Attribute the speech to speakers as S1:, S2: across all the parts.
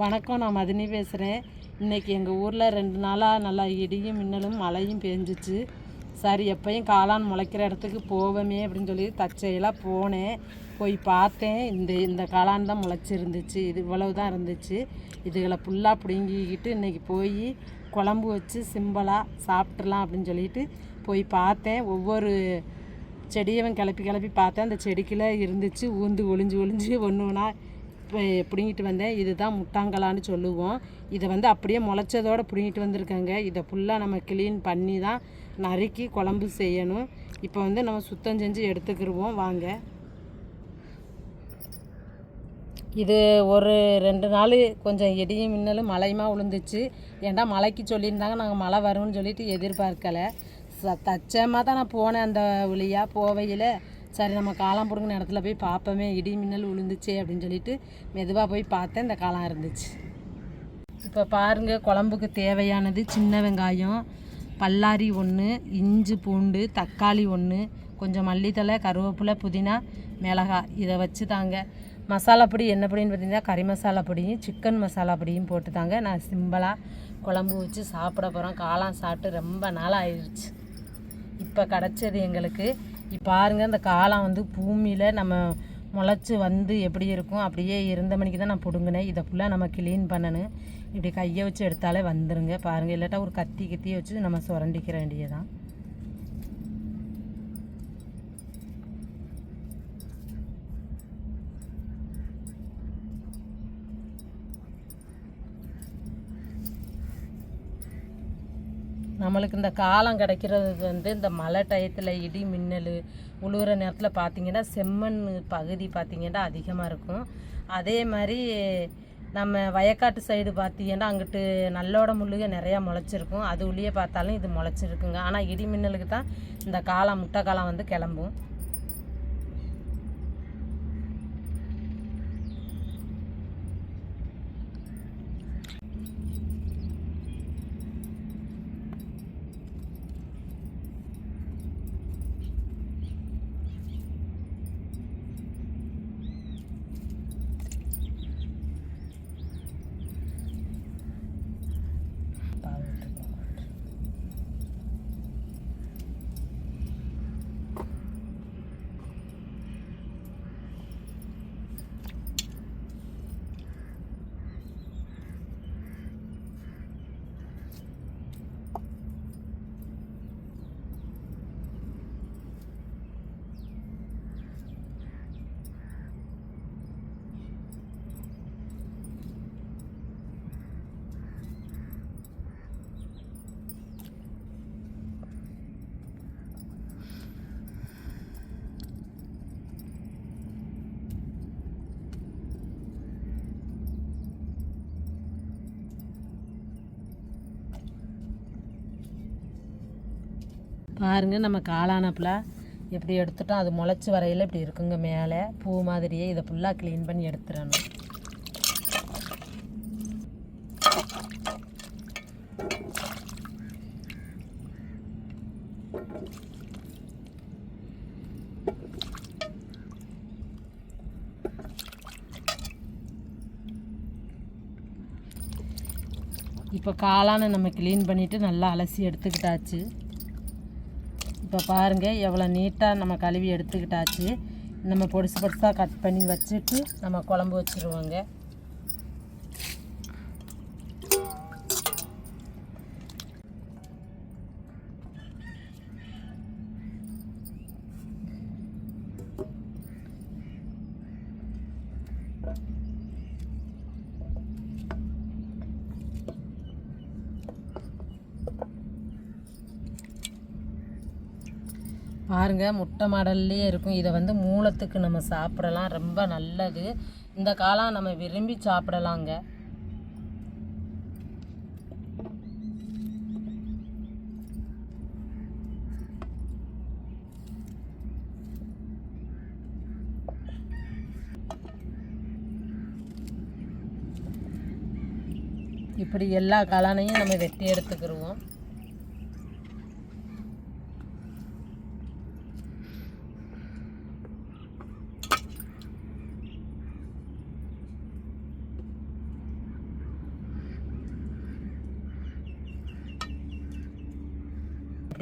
S1: வணக்கம் நான் மதினி பேசுகிறேன் இன்றைக்கி எங்கள் ஊரில் ரெண்டு நாளாக நல்லா இடியும் மின்னலும் மழையும் பேஞ்சிச்சு. சரி எப்பயும் காளான் முளைக்கிற இடத்துக்கு போவோமே அப்படின்னு சொல்லி தச்சையெல்லாம் போனேன். போய் பார்த்தேன். இந்த இந்த காளான் தான் முளைச்சிருந்துச்சு. இது இவ்வளவு தான் இருந்துச்சு. இதுகளை ஃபுல்லாக பிடுங்கிக்கிட்டு இன்றைக்கி போய் குழம்பு வச்சு சிம்பிளாக சாப்பிட்றலாம் அப்படின்னு சொல்லிட்டு போய் பார்த்தேன். ஒவ்வொரு செடியவன் கிளப்பி கிளப்பி பார்த்தேன். அந்த செடிக்கில் இருந்துச்சு. ஊந்து ஒளிஞ்சு ஒளிஞ்சு ஒன்று ஒன்றா பிடுங்கிட்டு வந்தேன். இதுதான் முட்டாங்கலான்னு சொல்லுவோம். இதை வந்து அப்படியே முளைச்சதோடு பிடுங்கிட்டு வந்திருக்கேங்க. இதை ஃபுல்லாக நம்ம க்ளீன் பண்ணி தான் நறுக்கி குழம்பு செய்யணும். இப்போ வந்து நம்ம சுத்தம் செஞ்சு எடுத்துக்கிடுவோம் வாங்க. இது ஒரு ரெண்டு நாள் கொஞ்சம் இடியும் மின்னலும் மழையுமா விழுந்துச்சு ஏன்டா மழைக்கு சொல்லியிருந்தாங்க. நாங்கள் மழை வரும்னு சொல்லிட்டு எதிர்பார்க்கலை. ச தச்சமாக தான் நான் போனேன் அந்த வழியாக போவையில் சரி நம்ம காளான் பிடுங்கின இடத்துல போய் பார்ப்போமே இடி மின்னல் விழுந்துச்சே அப்படின்னு சொல்லிட்டு மெதுவாக போய் பார்த்தேன் இந்த காளான் இருந்துச்சு. இப்போ பாருங்கள் குழம்புக்கு தேவையானது சின்ன வெங்காயம் பல்லாரி ஒன்று இஞ்சி பூண்டு தக்காளி ஒன்று கொஞ்சம் மல்லித்தலை கருவேப்பிலை புதினா மிளகாய் இதை வச்சு தாங்க மசாலா பொடி என்ன பொடின்னு பார்த்தீங்கன்னா கறி மசாலா பொடியும் சிக்கன் மசாலா பொடியும் போட்டு தாங்க நான் சிம்பிளாக குழம்பு வச்சு சாப்பிட போகிறோம் காளான் சாப்பிட்டு ரொம்ப நாள் ஆயிடுச்சு இப்போ கிடச்சது எங்களுக்கு பாருங்கள் இந்த காலம் வந்து பூமியில் நம்ம முளைச்சி வந்து எப்படி இருக்கும் அப்படியே இருந்த மணிக்கு தான் நான் பிடுங்கினேன். இதை ஃபுல்லாக நம்ம க்ளீன் பண்ணணும். இப்படி கையை வச்சு எடுத்தாலே வந்துடுங்க பாருங்கள் இல்லாட்டா ஒரு கத்தி கத்தியை வச்சு நம்ம சுரண்டிக்கிற வேண்டியதான் நம்மளுக்கு இந்த காலம் கிடைக்கிறது வந்து இந்த மழை டயத்தில் இடி மின்னல் உழுவுற நேரத்தில் பார்த்திங்கன்னா செம்மண் பகுதி பார்த்திங்கன்னா அதிகமாக இருக்கும். அதே மாதிரி நம்ம வயக்காட்டு சைடு பார்த்தீங்கன்னா அங்கிட்டு நல்லோட முள்ளுக நிறையா முளைச்சிருக்கும். அது உள்ளே பார்த்தாலும் இது முளைச்சிருக்குங்க. ஆனால் இடி மின்னலுக்கு தான் இந்த காலம் முட்டை காலம் வந்து கிளம்பும். பாருங்க நம்ம காளானப்பில் எப்படி எடுத்துட்டோம். அது முளைச்சி வரையில் இப்படி இருக்குங்க மேலே. பூ மாதிரியே இதை ஃபுல்லாக க்ளீன் பண்ணி எடுத்துடணும். இப்போ காளானை நம்ம க்ளீன் பண்ணிவிட்டு நல்லா அலசி எடுத்துக்கிட்டாச்சு. இப்போ பாருங்கள் எவ்வளோ நீட்டாக நம்ம கழுவி எடுத்துக்கிட்டாச்சு. நம்ம பொடிசு பொடிசாக கட் பண்ணி வச்சுட்டு நம்ம குழம்பு வச்சுருவோங்க. பாருங்க முட்டை மாடல்லையே இருக்கும். இதை வந்து மூலத்துக்கு நம்ம சாப்பிடலாம். ரொம்ப நல்லது. இந்த காலம் நம்ம விரும்பி சாப்பிடலாங்க. இப்படி எல்லா காளானையும் நம்ம வெட்டி எடுத்துக்கிருவோம்.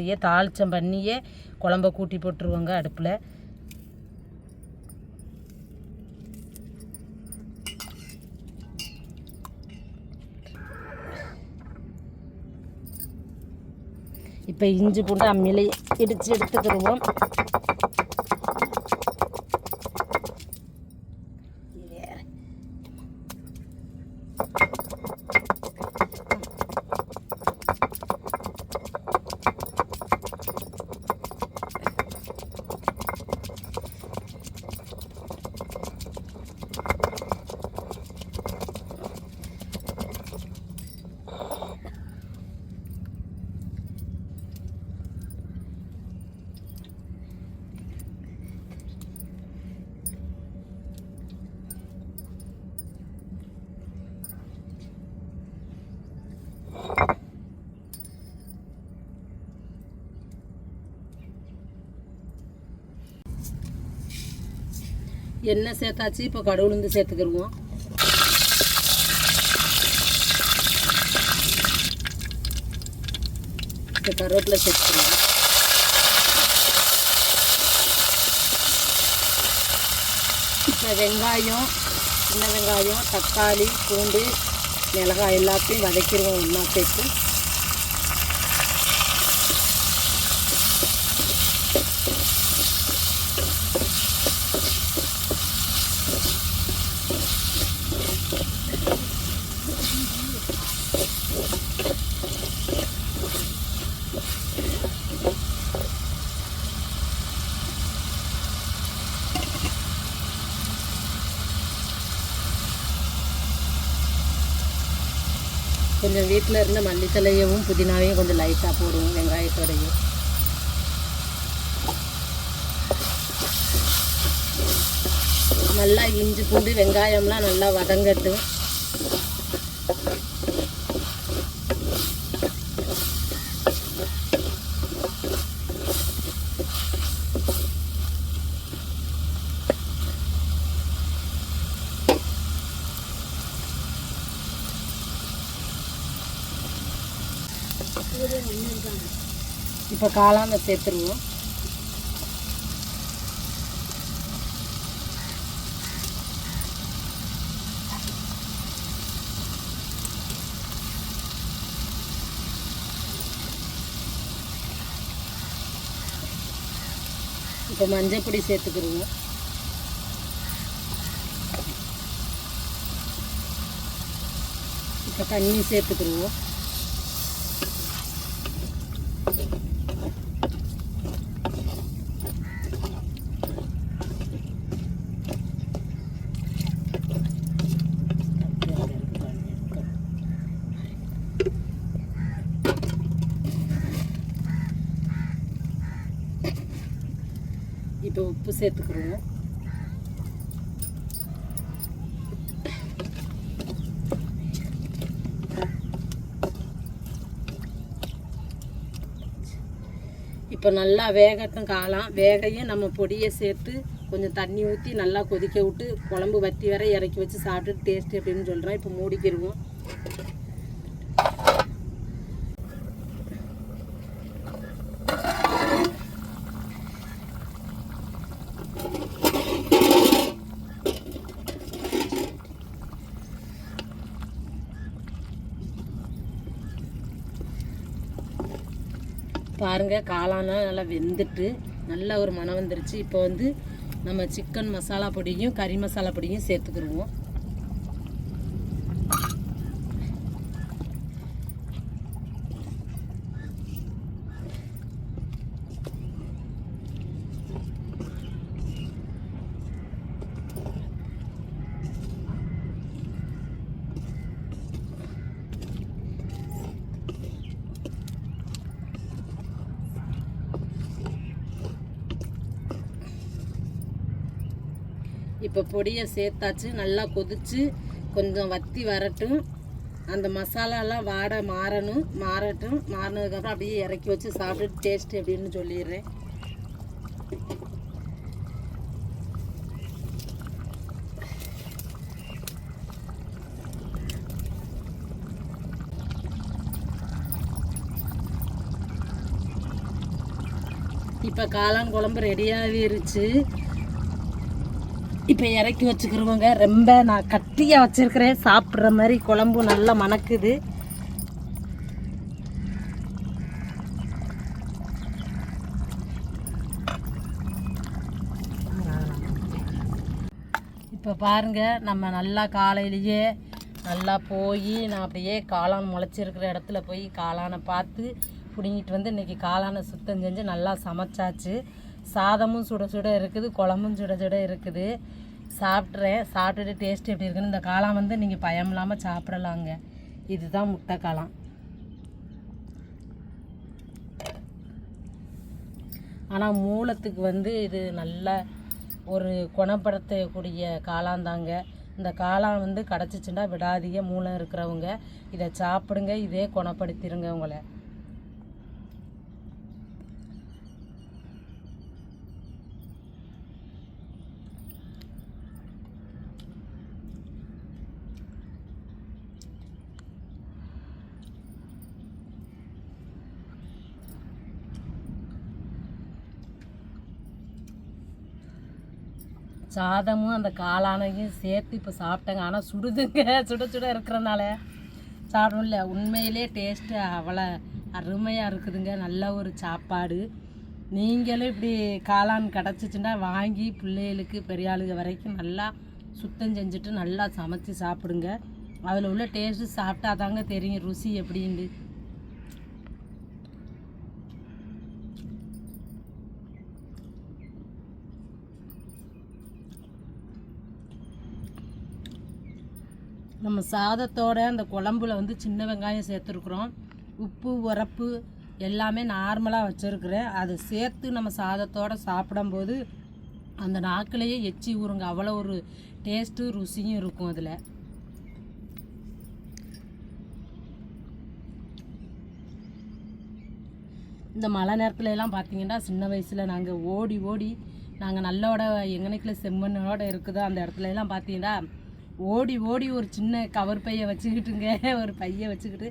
S1: அப்படியே தாளிச்சம் பண்ணியே குழம்ப கூட்டி போட்டுருவோங்க அடுப்பில். இப்போ இஞ்சி பூண்டு அம்மியில் இடித்து எடுத்துக்கிடுவோம் எண்ணெய் சேர்த்தாச்சு இப்போ கடவுளுந்து சேர்த்துக்கிடுவோம் இப்போ கருவேப்பிலை சேர்த்துக்கிறோம் இப்போ வெங்காயம் சின்ன வெங்காயம் தக்காளி பூண்டு மிளகாய் எல்லாத்தையும் வதக்கிடுவோம் ஒன்றா சேர்த்து. கொஞ்சம் வீட்டில் இருந்த மல்லித்தலையவும் புதினாவையும் கொஞ்சம் லைட்டாக போடுவோம் வெங்காயத்தோடையும் நல்லா இஞ்சி பூண்டு வெங்காயம்லாம் நல்லா வதங்கட்டும். இப்போ காளானை சேர்த்துருவோம். இப்போ மஞ்சள் பொடி சேர்த்துக்கிடுவோம் இப்போ தண்ணி சேர்த்துக்கிடுவோம் இப்போ உப்பு சேர்த்துக்கிடுவோம் இப்போ நல்லா வேகட்டும் காளான். வேகையும் நம்ம பொடியை சேர்த்து கொஞ்சம் தண்ணி ஊற்றி நல்லா கொதிக்க விட்டு குழம்பு வத்தி வர இறக்கி வச்சு சாப்பிட்டுட்டு டேஸ்ட்டு அப்படின்னு சொல்கிறோம் இப்போ மூடிக்கிடுவோம் பாருங்க காளானா நல்லா வெந்துட்டு நல்ல ஒரு மனம் வந்துருச்சு. இப்போ வந்து நம்ம சிக்கன் மசாலா பொடியும் கறி மசாலா பொடியும் சேர்த்துக்கிடுவோம் இப்போ பொடியை சேர்த்தாச்சு நல்லா கொதிச்சு கொஞ்சம் வத்தி வரட்டும். அந்த மசாலாலாம் வாடை மாறணும் மாறட்டும். மாறினதுக்கப்புறம் அப்படியே இறக்கி வச்சு சாப்பிட்டு டேஸ்ட் எப்படின்னு சொல்லிடுறேன். இப்போ காளான் குழம்பு ரெடியாகிருச்சு இப்போ இறக்கி வச்சுக்கிறவங்க ரொம்ப நான் கட்டியாக வச்சுருக்கிறேன். சாப்பிட்ற மாதிரி குழம்பு நல்லா மணக்குது. இப்போ பாருங்க நம்ம நல்லா காலையிலேயே நல்லா போய் நான் அப்படியே காளான் முளைச்சிருக்கிற இடத்துல போய் காளானை பார்த்து பிடுங்கிட்டு வந்து இன்றைக்கி காளானை சுத்தம் செஞ்சு நல்லா சமைச்சாச்சு. சாதமும் சுட சுட இருக்குது குழம்பும் சுட சுட இருக்குது. சாப்பிட்றேன். சாப்பிட்டுட்டு டேஸ்ட் எப்படி இருக்குன்னு இந்த காளான் வந்து நீங்கள் பயம் இல்லாமல் சாப்பிடலாங்க. இதுதான் முட்டை காளான். ஆனால் மூலத்துக்கு வந்து இது நல்ல ஒரு குணப்படுத்தக்கூடிய காளான் தாங்க. இந்த காளான் வந்து கிடச்சிச்சுன்னா விடாதீங்க மூலம் இருக்கிறவங்க. இதை சாப்பிடுங்க இதே குணப்படுத்திடுங்க உங்களை. சாதமும் அந்த காளானையும் சேர்த்து இப்போ சாப்பிட்டேங்க. ஆனால் சுடுதுங்க. சுட சுட இருக்கிறனால சாப்பிடல உண்மையிலே டேஸ்ட்டு அவ்வளோ அருமையாக இருக்குதுங்க. நல்ல ஒரு சாப்பாடு. நீங்களும் இப்படி காளான் கிடச்சிச்சின்னா வாங்கி பிள்ளைகளுக்கு பெரிய ஆளுங்க வரைக்கும் நல்லா சுத்தம் செஞ்சுட்டு நல்லா சமைச்சு சாப்பிடுங்க. அதில் உள்ள டேஸ்ட்டு சாப்பிட்டா தாங்க தெரியும் ருசி எப்படின்னு. நம்ம சாதத்தோட அந்த குழம்புல வந்து சின்ன வெங்காயம் சேர்த்துருக்குறோம். உப்பு உரப்பு எல்லாமே நார்மலாக வச்சுருக்குறேன். அதை சேர்த்து நம்ம சாதத்தோட சாப்பிடும்போது அந்த நாக்கிலேயே எச்சி ஊறுங்க அவ்வளோ ஒரு டேஸ்ட்டு ருசியும் இருக்கும் அதில். இந்த மழை நேரத்துல எல்லாம் பார்த்தீங்கன்னா சின்ன வயசில் நாங்கள் ஓடி ஓடி நாங்கள் நல்லோட எங்கனைக்குள்ள செம்மண்ணோட இருக்குதோ அந்த இடத்துல எல்லாம் பார்த்தீங்கன்னா ஓடி ஓடி ஒரு சின்ன கவர் பையை வச்சுக்கிட்டுங்க. ஒரு பையை வச்சுக்கிட்டு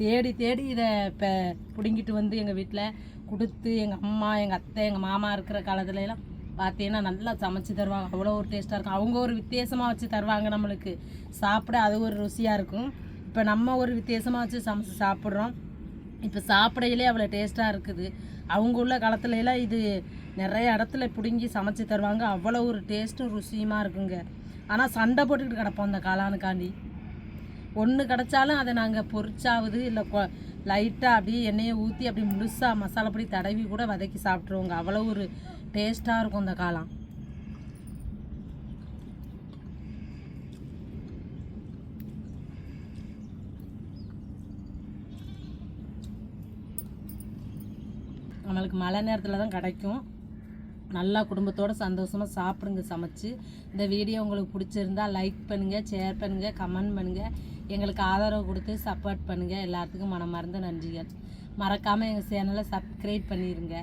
S1: தேடி தேடி இதை இப்போ பிடுங்கிட்டு வந்து எங்கள் வீட்டில் கொடுத்து எங்கள் அம்மா எங்கள் அத்தை எங்கள் மாமா இருக்கிற காலத்துல எல்லாம் பார்த்தீங்கன்னா நல்லா சமைச்சு தருவாங்க. அவ்வளோ ஒரு டேஸ்ட்டாக இருக்கும். அவங்க ஒரு வித்தியாசமாக வச்சு தருவாங்க நம்மளுக்கு. சாப்பிட அது ஒரு ருசியாக இருக்கும். இப்போ நம்ம ஒரு வித்தியாசமாக வச்சு சமைச்சு சாப்பிட்றோம். இப்போ சாப்பிடையிலே அவ்வளோ டேஸ்ட்டாக இருக்குது. அவங்க உள்ள காலத்துல எல்லாம் இது நிறைய இடத்துல பிடுங்கி சமைச்சு தருவாங்க. அவ்வளோ ஒரு டேஸ்ட்டும் ருசியுமாக இருக்குங்க. ஆனால் சண்டை போட்டுக்கிட்டு கிடப்போம் அந்த காளானுக்காண்டி. ஒன்று கிடச்சாலும் அதை நாங்கள் பொறிச்சாவது இல்லை கொ லைட்டாக அப்படியே எண்ணெயை ஊற்றி அப்படி முழுசாக மசாலா பொடி தடவி கூட வதக்கி சாப்பிட்ருவோங்க அவ்வளோ ஒரு டேஸ்ட்டாக இருக்கும் அந்த காளான். நம்மளுக்கு மழை நேரத்தில் தான் கிடைக்கும். நல்லா குடும்பத்தோடு சந்தோஷமாக சாப்பிடுங்க சமைச்சு. இந்த வீடியோ உங்களுக்கு பிடிச்சிருந்தா லைக் பண்ணுங்கள் ஷேர் பண்ணுங்கள் கமெண்ட் பண்ணுங்கள் எங்களுக்கு ஆதரவு கொடுத்து சப்போர்ட் பண்ணுங்கள் எல்லாத்துக்கும் மனமார்ந்த நன்றிகள். மறக்காமல் எங்கள் சேனலை சப்ஸ்கிரைப் பண்ணிடுங்க